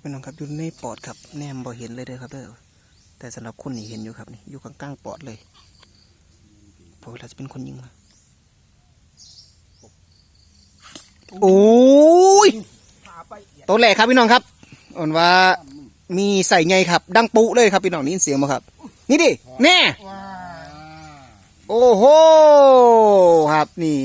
ครับพี่น้องครับอยู่ในปอดครับแนมบ่เห็นเลยเด้อครับเด้อแต่สำหรับคนนี่เห็นอยู่ครับนี่อยู่กลางๆปอดเลยเพราะเวลาจะเป็นคนยิงมาโอ้ยตัวแหลกครับพี่น้องครับอ่อนว่ามีใส่ไงครับ ดังปุเลยครับพี่น้องนี่เสียงมาครับ นี่ดิแน่โอ้โหครับนี่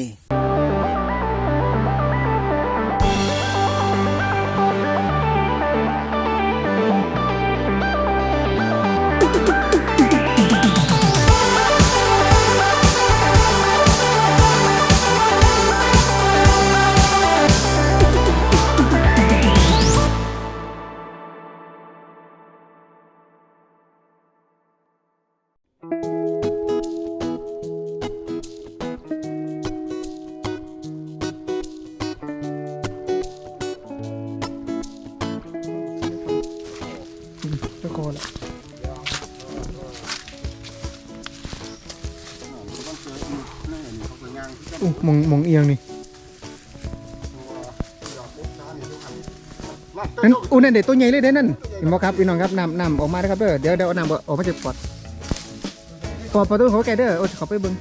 นั่นอู้นั่นเด็ตัวใหญ่เลยเด้นั่นเห็นบ่ครับพี่น้องครับน้ำน้ำออกมาแล้วครับเด้อเดี๋ยวเดี๋ยวเอาน้ำออกมาจากปอดปอดประตูเขาแกเด้อโอ้ยเขาไปเบิ่ง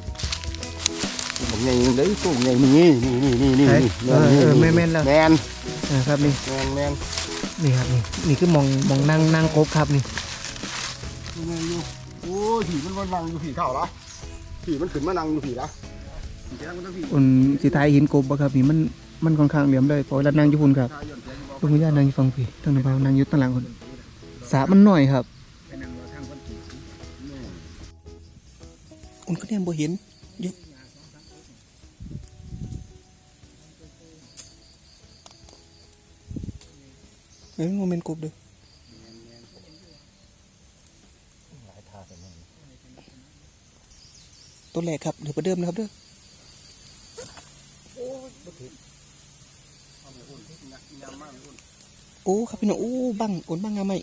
ผมไง đấy tôi ไงนี่นี่นี่นี่นี่ไหนนี่เออเออแม่นแม่นแล้วแมนอ่าครับนี่แมนแมนนี่ครับนี่นี่คือมองมองนั่งนั่งกบครับนี่แมนอยู่โอ้ยผีมันมันนั่งอยู่ผีเข่าละผีมันขึ้นมานั่งอยู่ผีละผีจะนั่งมันต้องผีอุ่นสิท้ายหินกบบ่ครับนี่มัน มันค่อนข้างเหลี่ยมเลยเพอเวลานั่งอยู่พุ่นครับลุงย่านั่งอยู่ฝั่งพี่ทางนั้นเบานั่งอยู่ตั้งหลังคนสระมันหน่อยครับอุ่นก็เนี่ยบ่เห็นเยอะเอ้ยโมเมนต์กบเด้อตัวแรกครับเดี๋ยวประเดิมนะครับเด้อ โอ้ครับพี่น้องโอ้บังอุ่นบังงามไหม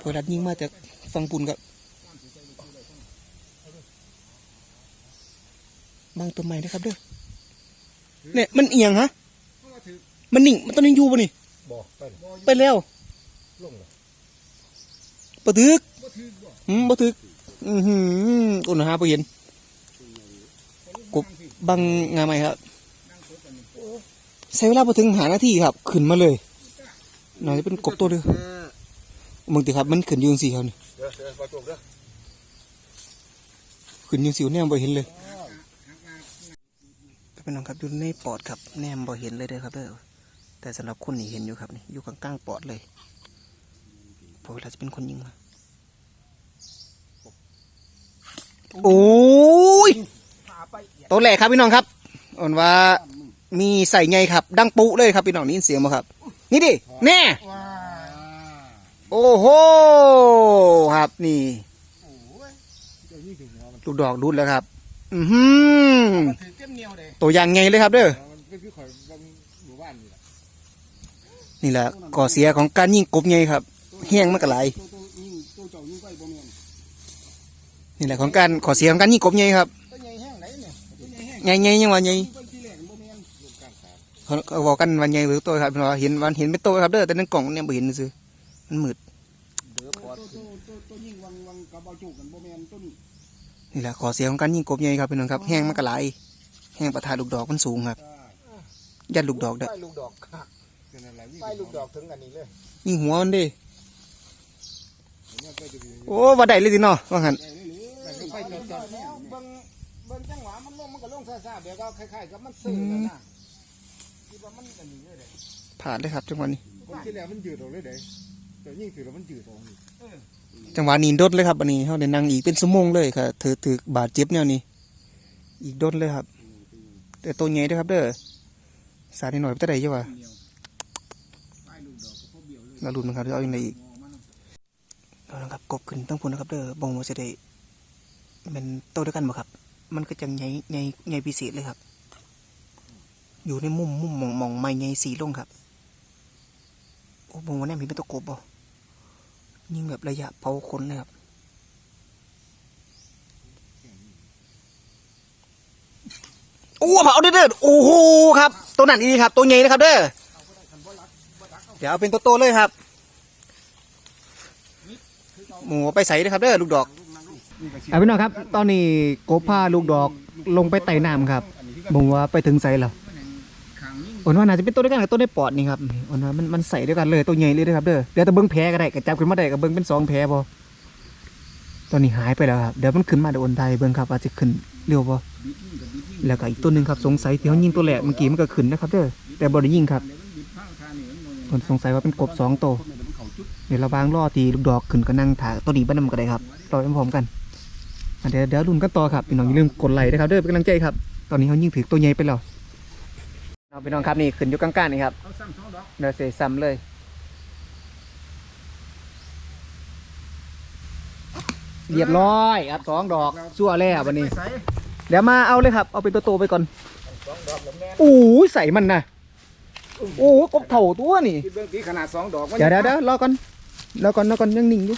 พอรัดยิงมาจากฝั่งปุ่นกับบังตัวใหม่นะครับเด้อเนี่ยมันเอียงฮะมันนิ่งมันต้องยังอยู่ปะนี่บอกไปไปแล้วลงเลยปะทึกอืมปะทึกอือหืออุ่นหาไปเห็นกบบังงามไหมครับ ใช้เวลาพอถึงหานาทีครับ ขึ้นมาเลยน่าจะเป็นกบตัวเดียวมึงติครับมันขึ้นอยืนสี่ครับนี่เดี๋ยวเดี๋ยวมาจบเด้อขึ้นอยืนสี่แนมบ่เห็นเลยก็เป็นน้องครับอยู่ในปอดครับแนมบ่เห็นเลยเด้อครับเด้อแต่สำหรับคนนี่เห็นอยู่ครับนี่อยู่กลางๆปอดเลยเพราะเวลาจะเป็นคนยิงมาโอ้ยตัวแหลกครับพี่น้องครับอ่อนว่า มีใส่ไงครับ ดังปุเลยครับพี่น้องนี่ยินเสียงมาครับ นี่ดิแน่ว้าโอ้โหครับนี่โอ้ยเดี๋ยวนี้ถึงหัวมันลูกดอกรุดแล้วครับ อือหือมันถือเต็มเหนียวเลยตัวอย่างไงเลยครับ เด้อมันเป็นพี่ข่อยบางหมู่บ้านนี่แหละนี่แหละก่อเสียของการยิงกบไงครับแห้งมันก็ไหลายตัวตัวยิงตัวเจ้ายิงไปบ่แม่นนี่แหละของการก่อเสียของการยิงกบไงครับตัวใหญ่แห้งไหนเนี่ยตัวใหญ่แห้งไงไงยังว่าไง เขาเขาบอกกันวันไงหรือตัวครับเห็นวันเห็นเป็นตัวครับเด้อแต่ในกล่องเนี่ยไม่เห็นซื้อมันมืดนี่แหละขอเสียของการยิงกบไงครับพี่น้องครับ แห้งมันก็ไหลายแห้งประทาลูกดอกมันสูงครับ ยัดลูกดอกเด้อไปลูกดอกไปลูกดอกถึงอันนี้เลยยิงหัวมันดีโอ้ว่าได้เลยสิเนาะว่าหันไปจอดจอดแล้วเบิ่งเบิ่งจังหวะมันลงมันก็ลงซ่าๆแบบว่าคล้ายๆกับมันซื่อกันนะ มันอันนี้เลยเด้ผ่านเลยครับจังหวะนี้ผมคิดแล้วมันยืดออกเลยเด้แต่ยิ่งถือแล้วมันยืดออกนี่จังหวะนี้โดดเลยครับอันนี้เขาได้นั่งอีกเป็นชั่วโมงเลยค่ะถือถือบาดเจ็บแนวนี้ อีกโดดเลยครับแต่ตัวใหญ่ด้วยครับ เด้อสาดนิดหน่อยไปแต่ใดจ้ะวะเราลุ้นมันครับเอาอย่างไรอีกเอาละครับกบขึ้นตั้งพูนนะครับเด้อบองว่าจะได้เป็นโตวเด้วยวกันบ่ครับ มันก็จะใหญ่ใหญ่ใหญ่พิเศษเลยครับ อยู่ในมุมมุมมองมองไม้ใหญ่สีลงครับ โอ้บองว่าแน่มีเป็นตัวกบบ่ยิงแบบระยะเผาคนเลยครับโอ้เผาเด้อเด้อโอ้โหครับ ตัวนั้นอีครับ ตัวใหญ่นะครับ เด้อเดี๋ยวเอาเป็นตัวโตเลยครับหมูไปใส่เลยครับเด้อลูกดอกเอาพี่น้องครับ ตอนนี้กบพาลูกดอกลงไปไต่น้ำครับบ่งว่าไปถึงใส่แล้ว อนว่าน่าจะเป็นตัวเดียวกันกับตัวในปอดนี่ครับอนว่ามันมันใส่ด้วยกันเลยตัวใหญ่เลยนะครับเด้อเดี๋ยวแต่เบิ้งแพ้ก็ได้ก็จับขึ้นมาได้ก็เบิ้งเป็นสองแพ้พอตอนนี้หายไปแล้วครับเดี๋ยวมันขึ้นมาเดี๋ยวโอนไทยเบิ้งครับว่าจะขึ้นเร็วพอบิดยิ่งกับบิดยิ่งแล้วก็อีกตัวหนึ่งครับสงสัยที่เขายิงตัวแหลกเมื่อกี้มันก็ขึ้นนะครับเด้อแต่บอได้ยิงครับเดี๋ยวมันบิดข้างทางนี่มันโดนคนสงสัยว่าเป็นกบสองตัวเดี๋ยวเราวางล่อตีลูกดอกขึ้นก็นั่งถ่ายตัวนี้บ้านนำก็ได้ครับรอพร้อมกันอะเดี๋ยวเดี๋ยวลุ้นกันต่อครับพี่น้องอย่าลืมกดไลค์นะครับเด้อเป็นกำลังใจครับตอนนี้เขายิงถือตัวใหญ่ไปแล้ว เอาพี่น้องครับนี่ขึ้นอยู่กลางๆนี่ครับเอาซ้ำสองดอกเดี๋ยวเสซ้ำเลยเรียบร้อยครับสองดอกชั่วแล้ววันนี้ ไปใส่เดี๋ยวมาเอาเลยครับ เอาเป็นตัวโตไปก่อนสองดอกแล้วแม่นโอ้ยใส่มันนะโอ้ยกบเถ่าตัวนี่ คิดเบื้องตีขนาดสองดอกมันเดี๋ยวเดี๋ยวเดี๋ยวรอก่อนรอก่อนรอก่อนยังนิ่งอยู่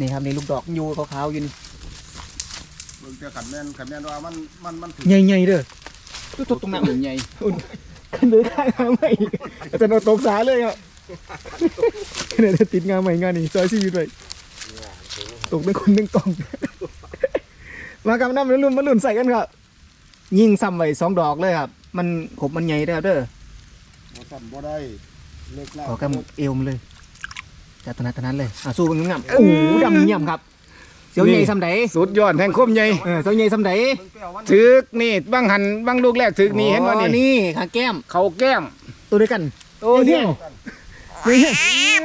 นี่ครับนี่ลูกดอกอยู่ขาวๆอยู่นี่ เบื้องเตีขันแม่นขันแม่นว่ามันมันมันถึงใหญ่ๆเด้อตัวตกตรงนั้นใหญ่ขึ้นเลยข้างงานใหม่อาจารย์เอาตกสาเลยอะเดี๋ยวติดงานใหม่งานนี้ซอยชีวิตไปตกเป็นคนหนึ่งกล่อง มากับน้ำมาลุ่นมาลุ่นใส่กันครับ ยิงซ้ำไว้สองดอกเลยครับ มันขบมันใหญ่แล้วเด้อบ่ซ้ำบ่ได้เลิกแล้วขอกำเอวมนเลยจัดตนาดนั้นเลย อะสู้มันงามๆโอ้โหดำเยี่ยมครับ เสียวใหญ่ซ้ำใดสุดยอดแห่งคมใหญ่เออเสียวใหญ่ซ้ำใดถึกนี่บางหันบางลูกแรกถึกนี่เห็นว่าอ๋อนี่นี่ขาแก้มเขาแก้มตัวเดียวกันโอ้เดียวใหญ่เฮ้ยใหญ่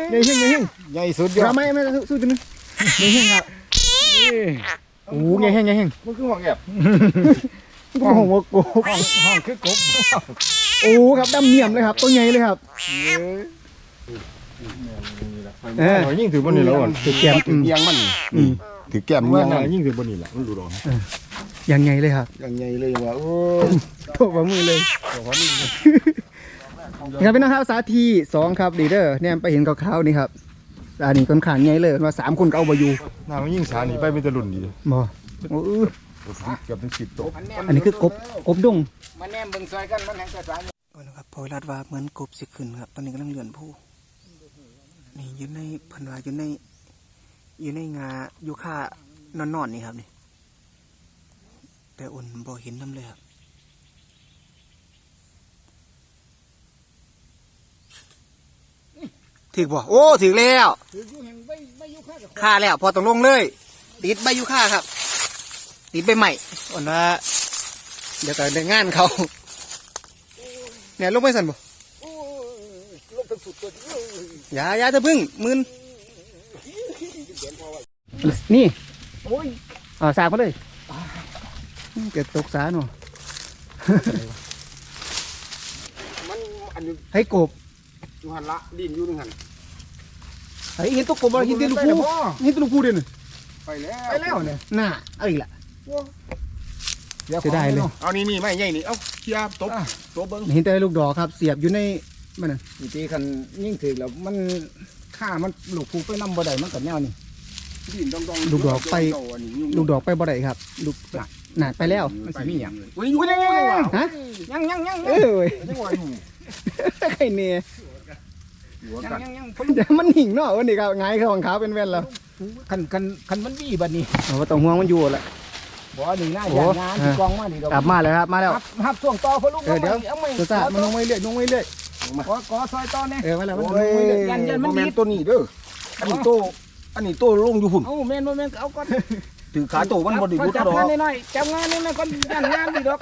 เฮ้ยใหญ่เฮ้ยใหญ่สุดยอเราดไม่ไม่สู้ตัวนึงใหญ่เฮ้ยครับนี่โอ้โหใหญ่เฮ้ยใหญ่เฮ้ยมันคือหัวแอบก็บอกหัวโกห้องห้องคือกบโอ้ครับดำเนียมเลยครับตัวใหญ่เลยครับเออยิ่งถือบนนี่แล้วถือแก้มถือเอียงมันอืม ถือแก้มว่าเอียงน่ะมันยิ่งถือบนนี่แหละมันดูดอกอย่างใหญ่เลยครับอย่างใหญ่เลยว่าโอ้ยโถฝ่ามือเลยครับพี่น้องครับสาธีสองครับลีเดอร์เนี่ยไปเห็นขาวๆนี่ครับอันนี้ค่อนข้างใหญ่เลยว่าสามคนก็เอาไปอยู่น่ามันยิ่งสาหนีไปเป็นตะลุ่นดีบ่โอ้อื้อเกือบถึงสิบตัวอันนี้คือกบกบดงมาแนมเบิ่งซอยกันมันแห่งกระสายโอ้นะครับพอรัดว่าเหมือนกบสิขึ้นครับตอนนี้กำลังเลื่อนผู้นี่อยู่ในเพันว่าอยู่ใน อยู่ในงาอยู่ค่านอนๆนี่ครับนี่ แต่อุ่นบ่เห็นน้ำเลยครับถึกบ่โอ้ถึกแล้วถืออยู่แห่งใบใบยุค่ากับค่าแล้ว พอต้องลงเลย ติดใบยูค่าครับ ติดใบใหม่อ่อนว่าเดี๋ยวก็ได้งานเขาเนี่ยลงไม่สั่นบ่โอ้ยลงถึงสุดตัวเอ้ยอย่าอย่าจะพึ่งมืน นี่โอ้ยอ่าสากมาเลยเกิดตกสาหน่อยมันอันนี้ให้กบอยู่หันละดินอยู่นึงหันให้เห็นตัวกบบ่เห็นตัวลูกพูเห็นตัวลูกพูเด่นไปแล้วไปแล้วเนี่ยน่าเอาอีกละดี๋วเสียดายเลยเอานี่นี่ไม่ใหญ่นี่เอาเทียบตบตบเบิ้งเห็นแต่ลูกดอกครับ เสียบอยู่ในมันน่ะจริงๆคันยิ่งถือแล้วมันค่ามันลูกผูไปนำบ่ได้มันกับแนวนี่ ดินดองดองลูกดอกไป ลูกดอกไปบ่ได้ครับ ลูกหนาดไปแล้ว มันสิมีหยังอุ้ยอยู่ยังยังฮะยังยังยังเอ้ยยังว่าอยู่ใครเนี่ยยังยังยังเดี๋ยวมันหิ่งเนาะวันนี้ก็ไงายเขาของเขาเป็นแว่นแล้วคันคันคันมันมีบัดนี้เอาว่าต้องห่วงมันอยู่แหละบ่นี่หน้าโอ้อย่างงานที่กองมานี่ดอกกลับมาแล้วครับมาแล้วฮับฮับช่วงต่อพอลูกเออเดี๋ยวเอาไม่ตัวซ่ามันลงไม่เรื่อยลงไม่เรื่อยขอขอซอยต่อแน่เออมาแล้วมันลงโอ้ยไม่เรื่อยยันยันมันแมมีนตัวนี้เด้ออันนี้โต อันนี้โตลงอยู่พุ่น เอ้าแม่นบ่แม่นก็เอาก่อนถือขาโตมันบ่ได้รุดจับดอกงานหน่อยๆจับงานนี่นะก่อนยันงานดิดอก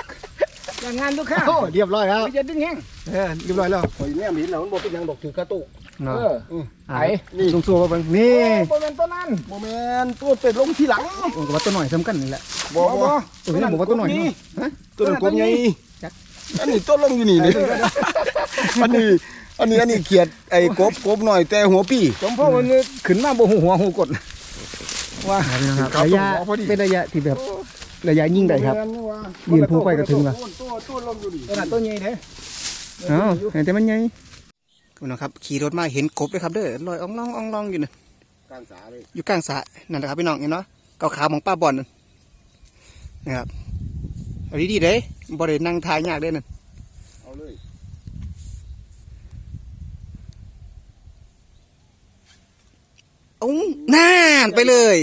ยันงานทุกข้าโอ้เรียบร้อยครับอย่าดึงแห้งเออเรียบร้อยแล้วข่อยแนมเห็นแล้วมันบ่เป็นหยังดอกถือขาโตเนาะเออไอ้นี่ลงสู้มาเบิ่งนี่โอ้บ่แม่นตัวนั้นบ่แมนตัวเป็ดลงทีหลังโอ้ก็ว่าตัวหน่อยสำคัญนี่แหละบ่บ่ตัวนี้บอกว่าตัวหน่อยเนาะฮะตัวนั้นกลมใหญ่จักอันนี้ตัวลงอยู่นี่นี่อันนี้ อันนี้อันนี้เขียดไอ้กบกบหน่อยแต่หัวปี้สมพ่อมันขึ้นมาบ่หูหัวหูกดว่าระยะเป็นระยะที่แบบระยะยิ่งได้ครับ ยืนภูไปก็ถึงว่ะตัวตัวลงอยู่นี่ตัวนั้นตัวใหญ่เด้เอ้าเห็นแต่มันใหญ่คุณนะครับขี่รถมาเห็นกบเลยครับเด้อลอยอ่องล่องอ่องล่องอยู่น่ะการสาเลยอยู่กลางสระนั่นแหละครับพี่น้องเห็นเนาะเกาขาวของป้าบอลนั่นนะครับเอาดีๆเด้บ่ได้นั่งทายยากเด้นั่นเอาเลย โอ้น่านไปเลย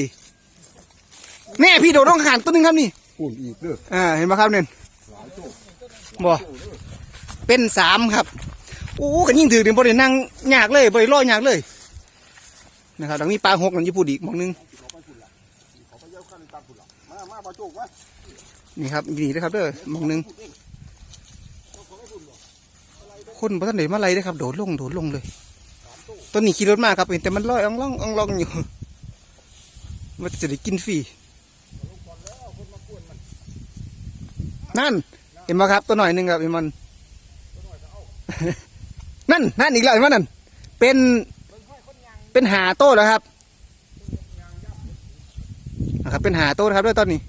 แน่พี่โดดต้องขานตัวหนึงครับนี่ปุ่นอีกเด้ออ่าเห็นไหมครับเนี่ยบ่เป็นสามครับโอ้กันยิ่งถือเดี๋ยวบรินั่งยากเลยบริล่อยากเลยนะครับดังนี้ปลาหกนั่นญี่ปุ่นอีกหมองหนึงเขาไปเย้าขั้นตามปุ่นละมามาบ่โจกวะนี่ครับดีนะครับเด้อหมองหนึง คนพระท่านไหนมาไล่ได้อครับ โดดลงโดดลงเลย ต้นนี้ขี่รถมาครับเห็นแต่มันลอยอ่องล่องอ่องล่องอยู่ มันจะได้กินฟรีนั่น เห็นไหมครับตัวหน่อยหนึ่งครับเห็นมันนั่นนั่นอีกแล้วเห็นไหมนั่นเป็นเป็นหาโต้แล้วครับนะครับเป็นหาโต้นะครับด้วยตอนนี้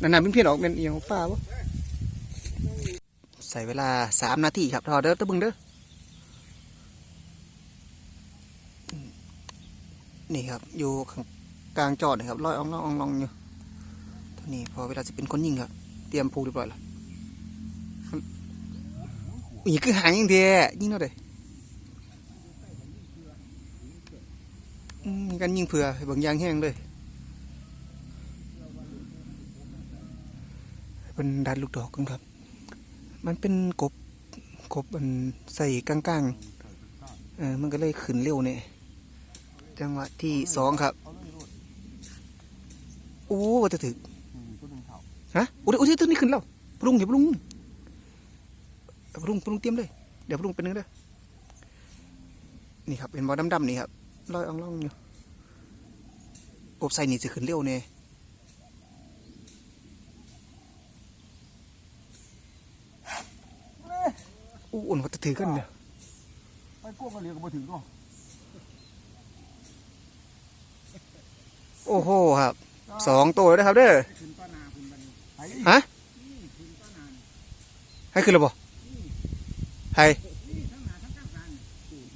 นานๆเพี้ยนๆออกเป็นเอียงของป้าวะใส่เวลาสามนาทีครับทอเด้อตะบึงเด้อ นี่ครับ อยู่กลางจอดนะครับลอยอ่องลองอ่องลองอยู่ตอนนี้พอเวลาจะเป็นคนยิงครับ เตรียมผูกเรียบร้อยแล้วอีกคือหางยิงเดียยิงเท่าไหร่มีการยิงเผื่อบางอย่างแห้งเลยเป็นดันลูกดอกกันครับ มันเป็นกบกบมันใส่กลางๆเออมันก็เลยขึ้นเร็วเนี่ย จังหวะที่สองครับโอ้ว่าจะถึงฮะโอ้ยโอ้ยตัวนี้ขึ้นแล้วปรุงเดี๋ยวปรุงปรุงปรุงเตรียมเลยเดี๋ยวปรุงเป็นนึงเด้อนี่ครับเป็นบอดำๆนี่ครับลอยอ่องล่องอยู่อบใส่นี่จะขึ้นเร็วเนี่ยอู้อุ่นว่าจะถือกันเนี่ยไปกวงกันเรียกก็บ่ถึงเนาะ โอ้โหครับสองตัวเลยนะครับเด้อไอ้ฮะให้ขึ้นแล้วบ่ให้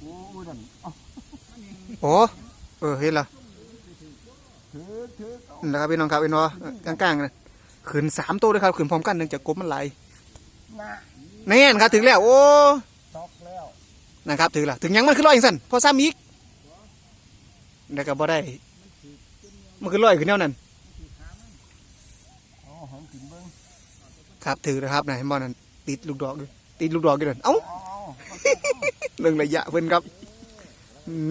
โอ้ยนั่นเอาโอ้เออเห็นและถือถือเอานะครับพี่น้องครับพี่น้องกลางๆนะขึ้นสามตัวเลยครับขึ้นพร้อมกันเนื่องจากกบมันไหลหน้าแน่นครับถึงแล้วโอ้ตอกแล้วนะครับถึงแล้วถึงยังมันขึ้นลอยอย่างสั่นพอซ้ำอีกแล้วก็บ่ได้ มันขึ้นลอยขึ้นแนวนั้นเอาหอมกินเบิ่งครับถือนะครับนะเห็นบ่นั่นติดลูกดอกด้วยติดลูกดอกอยู่นั่นเอ้าเอาเอาเรื่องระยะเพิ่นครับ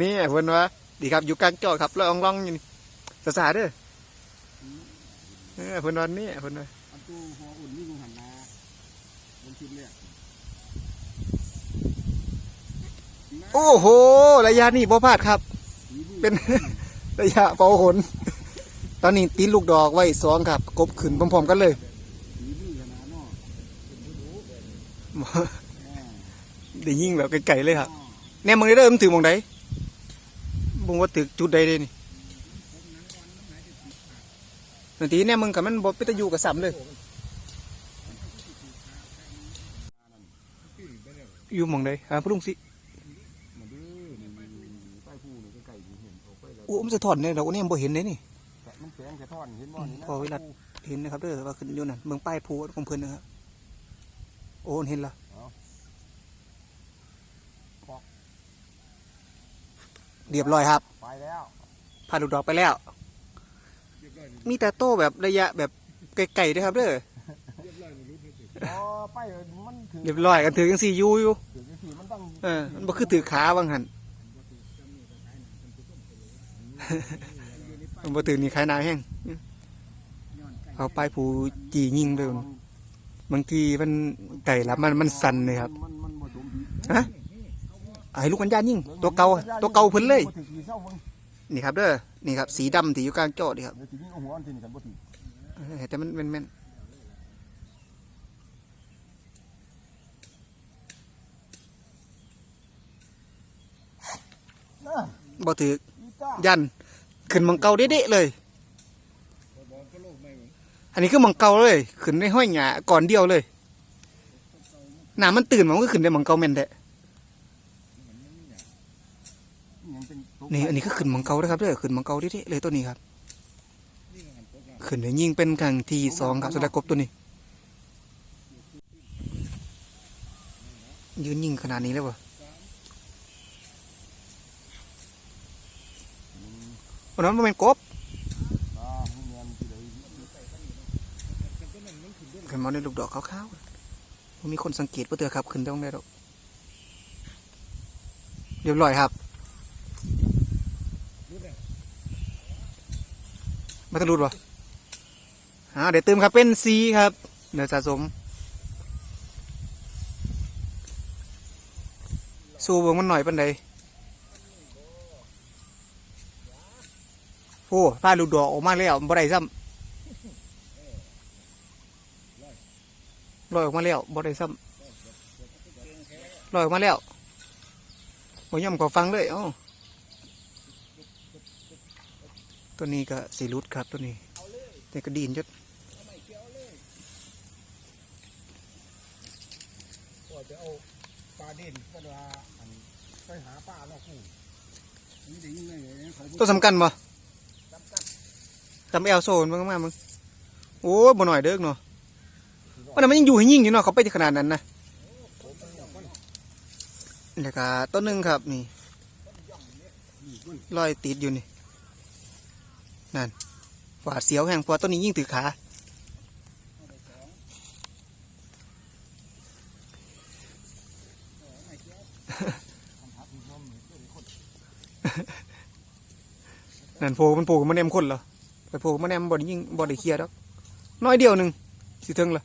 นี่เพิ่นว่าดีครับอยู่กลางจอครับลอยอ่องล่องอยู่นี่สาๆเด้อเออเพิ่นว่านี่เพิ่นว่าอันตู้หัวอุ่นนี่กูหันมาบนชิ้นเนี่ยโอ้โห ระยะนี่บ่พลาดครับ เป็นระยะเป่าขน ตอนนี้ตีลูกดอกไว้สองครับ กบขึ้นพร้อมๆกันเลยสีนี่ขนาดเนาะได้ยิงแบบไกลๆเลยครับแน่มึงได้เริ่มนถือหมองใดบุงว่าตึกจุดใดเลยนี่นาทีแน่มึงกับมันบ่ไปตะอยู่กับซ้ำเลย อยู่หมองใดฮะพรุ่งสิมันดื้อนี่ใต้ผู้นี่ใกล้ๆอยู่เห็นออกไปแล้วโอ้มันสะท้อนเลยเราเนี่ยบ่เห็นเลยนี่ แต่มันแสงสะท้อนเห็นบ่นี่นะพอเวลาเห็นนะครับเด้อว่าขึ้นอยู่นั่นเมืองป้ายภูของเพิ่นนะครับโอ้เห็นละเรียบร้อยครับไปแล้วพาลูกดอกไปแล้ว มีแต่โต้แบบระยะแบบไกลๆด้วยครับเด้อพอไปมันถือเรียบร้อยกันถือยังสี่ยูอยู่ถือจังซี่มันต้องเออมันบ่คือถือขาบางหันมัน บ่ถือนี่ขายหนาแห้งเอาไปผูจียิงเลยบางทีมันไก่ละมันมันสั่นเลยครับมันมันบ่สมดีฮะไอ้ลูกกัญญายิงตัวเก่าตัวเก่าเพิ่นเลยบ่ถือกี่เศร้ามึงนี่ครับเด้อนี่ครับ สีดำที่อยู่กลางจอนี่ครับเดี๋ยวสิยิงเอาหัวอันที่นี่กันบ่ถือเออแต่มันแม่นแม่นนะบ่ถืออีต้ายัน ขึ้นมังเกาเด๊ะๆเลย อันนี้คือมังเกาเลย ขึ้นในห้อยหงาก่อนเดียวเลยน้ำมันตื่นมันก็ขึ้นได้มังเกาแม่นแท้ยังเป็นตกนี่อันนี้ก็ขึ้นมังเกาด้วยครับเด้อขึ้นมังเกาเด๊ะๆเลยตัวนี้ครับขึ้นเลยยิงเป็นครั้งทีสองครับสำหรับกบตัวนี้ ยืนยิงขนาดนี้แล้วบ่ วันนั้นมันเป็นกบขึ้นมาในลูกดอกขาวๆมันมีคนสังเกตปะเตือครับขึ้นตรงได้หรอกเรียบร้อยครับ มาตะลุดวะอ่าเดี๋ยวเติมครับเป็นซีครับ เดี๋ยวสะสมสู้เบิ่งมันหน่อยปันใด อ้พาลูกดอกออกมาแล้วบ่ได้ซ้ำลอยออกมาแล้วบ่ได้ซ้ำลอยออกมาแล้วบ่ย่อมก็ฟังเลยเอ้าตัวนี้ก็สีรุดครับตัวนี้แต่ก็ดีนจดก็จะเอาปลาดินก็ว่าอันไปหาปลาแล้วคู่นี่ได้ยินไหมเนี่ยเขาตัวสำคัญบ่ จำเอลโซนมึงมามึงโอ้บ่หน่อยเด้อเนาะวันนั้นมันยังอยู่ให้ยิ่งอยู่เนาะเขาไปที่ขนาดนั้นนะแล้วก็ต้นหนึ่งครับนี่รอยติดอยู่นี่นั่นหวาดเสียวแห่งพอต้นนี้ยิ่งถือขานั่นโผล่มันโผล่มันแนมคนเหรอ ไปโผล่มันแนมบอดี้ยิงบอดี้เคลียร์ดอกน้อยเดียวหนึ่งสิถึงเหรอ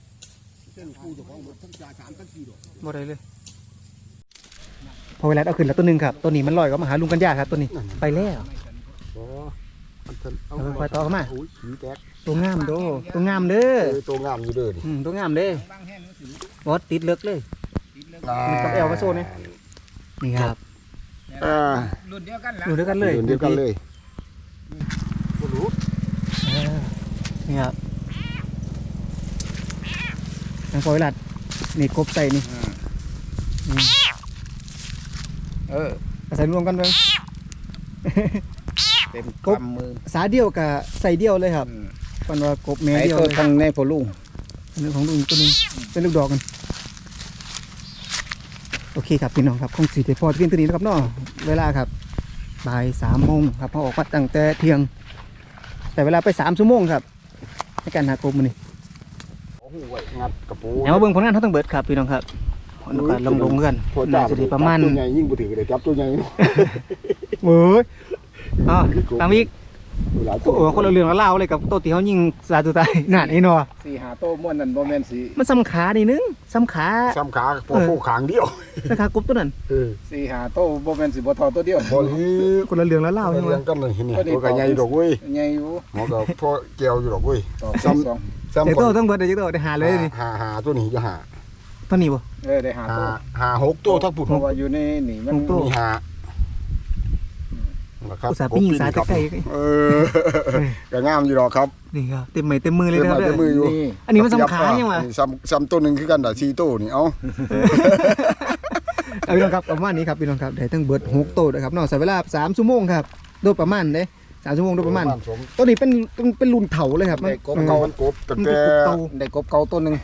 เส้นคู่เจ้าของรถทั้งจ่าสามทั้งสี่ดอกบ่ได้เลยพอเวลาเอาขึ้นแล้วตัวหนึ่งครับตัวนี้มันลอยก็มาหาลุงกันยาครับตัวนี้ไปแล้วโอ้มันเพิ่นเอาไปปล่อยต่อเข้ามาโอ้ยขี้แตกตัวงามโดตัวงามเด้อเออตัวงามอยู่เด้อนี่อืมตัวงามเด้อล่างแห้งมันสิบอสติดเลิกเลยมันกับแอลมาโซนนี่นี่ครับอ่ารุ่นเดียวกันละอยู่ด้วยกันเลยเดียวกันเลยบ่รู้เออ นี่ครับทางพอเวลานี่กบใส่นี่อืมเออเอาใส่รวมกันเลยเต็มกบกำมือสาเดียวกับใส่เดียวเลยครับปันว่ากบแม่ไอ้เดียวตัวเลยทางในพอลุงอันนี้ของลุงตัวหนึงเป็นลูกดอกกันโอเคครับพี่น้องครับคงสีเดพอเพียงตัวนี้นะครับเนาะเวลาครับบ่ายสามโมงครับพอออกมาตั้งแต่เที่ยง แต่เวลาไปสามชั่วโมงครับในการหากบมันนี่โอ้โหไว้งัดกระปูเดี๋ยวมาเบิ่งผลงานเขาต้องเบิดครับพี่น้องครับผลงานลงลงๆกันพอน่าจ้าจะได้ประมาณตัวใหญ่ยิ่งบ่ถือเลยจับตัวใหญ่เนาะเว้ยอ๋อตามอีกหลายตั โอ้โหคนละเรื่องละเล่าวเลยกับตัวที่เขายิงสาตัวตายนั่นไอ้หนอสี่หาโต้ม้วนนั่นบ่แม่นสีมันซ้ำขาดินึงซ้ำขาซ้ำขาพอโคขางเดียวราคากบตัวนั้นเออสี่หาโต้บ่แม่นสิบ่ทอตัวเดียวพอนี้คนละเรื่องละเล่าวใช่ไหมเลี้ยงกันเลยเห็นนี่ก็ดีตัวก็ใหญ่ดอกเว้ยใหญ่อยู่หมอก็พ่อแก้วอยู่ดอกเว้ยต่อซ้ำสองซ้ำเจ๊ก่โตอนต้องเบิดเดี๋ยวเจ๊โตได้หาเลยนี่หาหาตัวนี้จะหาเท่านี้บ่เออได้หาหาโต้หาหกตัวทั้งปุ่นเพราะว่าอยู่ในนี่มันหกตัวมีหา นะครับอุตส่าห์ไปยิงสายใกล้ๆเออก็งามอยู่ดอกครับนี่ครับเต็มไม้เต็มมือเลยเต็มนะไม้เด้เต็มมืออยู่นี่อันนี้มันสำขายังวะซ้ำซ้ำตัวหนึ่งคือกันด่าชีโต้นี่เอ้าเอาพี่น้องครับประมาณนี้ครับพี่น้องครับได้ทั้งเบิดหกตัวนะครับเนาะใช้เวลาสามชั่วโมงครับโดยประมาณเด้สามชั่วโมงโดยประมาณสมตัวนี้เป็นเป็นเป็นรุ่นเถาเลยครับได้กบเก่ามันกบตั้งมันแต่เป็นกบเตาได้กบเก่าตัวหนึง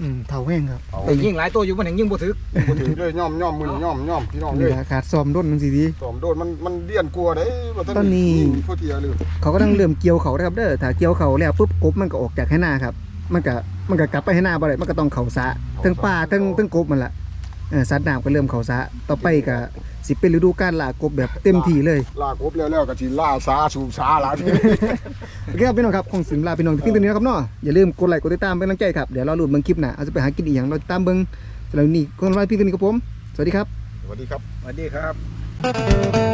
อืมเถาแห้งครับแต่ยิ่งหลายตัวอยู่มันยังยิ่งบ่ถึกบ่ถือเลยย่อมย่อมมือย่อมย่อมพี่น้องเลนี่ยล่ะขาดซ้อมด้นมันสิดีสอมโดนมันมันเลี่ยนกลัวเด้ว่าตอนนี้พวกเทียเลยเขาก็ต้องเริ่มเกี่ยวเขานะครับเด้อถ้าเกี่ยวเขาแล้วปุ๊บกบมันก็ออกจากให้หน้าครับ มันก็มันก็กลับไปให้หน้าบ่ได้มันก็ต้องเขาสะทั้งป่าทั้งทั้งกบมันละ เออสัตว์น้ำก็เริ่มเขาสะต่อไปก็สิเป็นฤดูกาลล่ากบแบบเต็มที่เลยลากบแล้วแล้วก็สิล่าสาสูบสาหลายโอเคครับพี่น้องครับคงสิมลาพี่น้องที่ตัวนี้นะครับเนาะอย่าลืมกดไลค์กดติดตามเป็นกำลังใจครับเดี๋ยวเราหลุดเบิ่งคลิปหน้าเอาจะไปหากินอีกอย่างเราติดตามเบิ่งสำหรับวันนี้คนไว้พี่ตัวนี้กับผม สวัสดีครับ สวัสดีครับ สวัสดีครับ